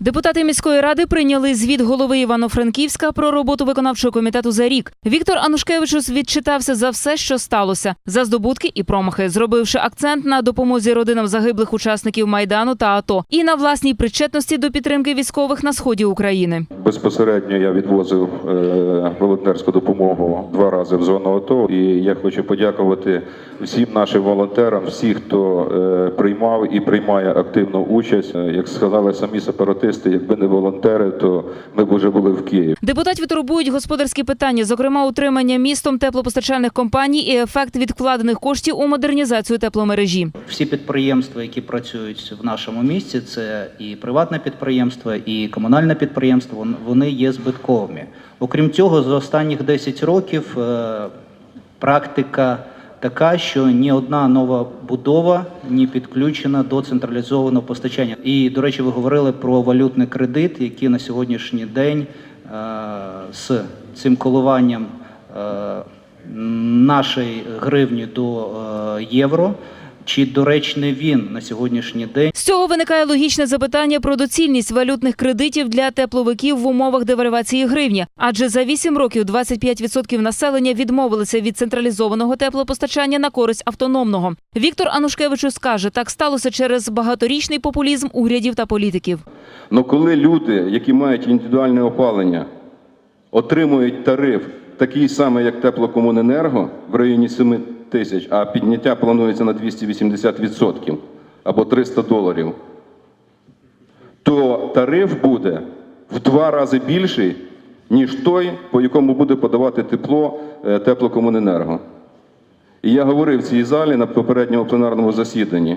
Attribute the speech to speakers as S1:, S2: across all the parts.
S1: Депутати міської ради прийняли звіт голови Івано-Франківська про роботу виконавчого комітету за рік. Віктор Анушкевичус відчитався за все, що сталося, за здобутки і промахи, зробивши акцент на допомозі родинам загиблих учасників майдану та АТО і на власній причетності до підтримки військових на сході України.
S2: Безпосередньо я відвозив е, волонтерську допомогу два рази в зону АТО. І я хочу подякувати всім нашим волонтерам, всіх, хто е, приймав і приймає активну участь. Е, Як сказали самі сепаратисти, якби не волонтери, то ми б вже були в Києві.
S1: Депутатів турбують господарські питання, зокрема утримання містом теплопостачальних компаній і ефект від вкладених коштів у модернізацію тепломережі.
S3: Всі підприємства, які працюють в нашому місті, це і приватне підприємство, і комунальне підприємство, вони є збитковими. Окрім цього, за останніх 10 років е, практика така, що ні одна нова будова не підключена до централізованого постачання. І, до речі, ви говорили про валютний кредит, який на сьогоднішній день е, з цим коливанням е, нашої гривні до е, євро. Чи доречний він на сьогоднішній день?
S1: З цього виникає логічне запитання про доцільність валютних кредитів для тепловиків в умовах девальвації гривні. Адже за 8 років 25% населення відмовилися від централізованого теплопостачання на користь автономного. Віктор Анушкевичус скаже, так сталося через багаторічний популізм урядів та політиків.
S2: Ну коли люди, які мають індивідуальне опалення, отримують тариф такий самий, як теплокомуненерго в районі 7 тисяч, а підняття планується на 280% або 300 доларів, то тариф буде в два рази більший, ніж той, по якому буде подавати тепло е, теплокомуненерго. І я говорив в цій залі на попередньому пленарному засіданні,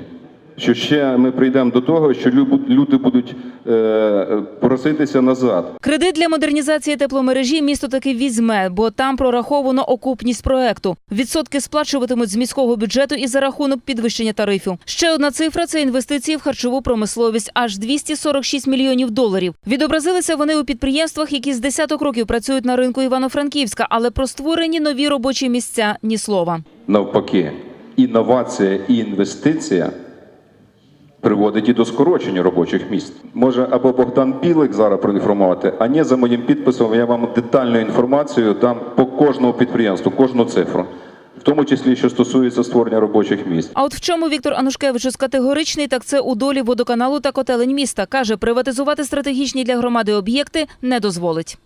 S2: що ще ми прийдемо до того, що лю- люди будуть е, проситися назад.
S1: Кредит для модернізації тепломережі місто таки візьме, бо там прораховано окупність проекту. Відсотки сплачуватимуть з міського бюджету і за рахунок підвищення тарифів. Ще одна цифра це інвестиції в харчову промисловість аж 246 мільйонів доларів. Відобразилися вони у підприємствах, які з десяток років працюють на ринку Івано-Франківська, але про створені нові робочі місця ні слова.
S2: Навпаки, інновація і інвестиція приводить і до скорочення робочих місць. Може або Богдан Білик зараз проінформувати, а ні, за моїм підписом я вам детальну інформацію дам по кожному підприємству, кожну цифру, в тому числі, що стосується створення робочих місць.
S1: А от в чому Віктор Анушкевичус категоричний, так це у долі водоканалу та котелень міста. Каже, приватизувати стратегічні для громади об'єкти не дозволить.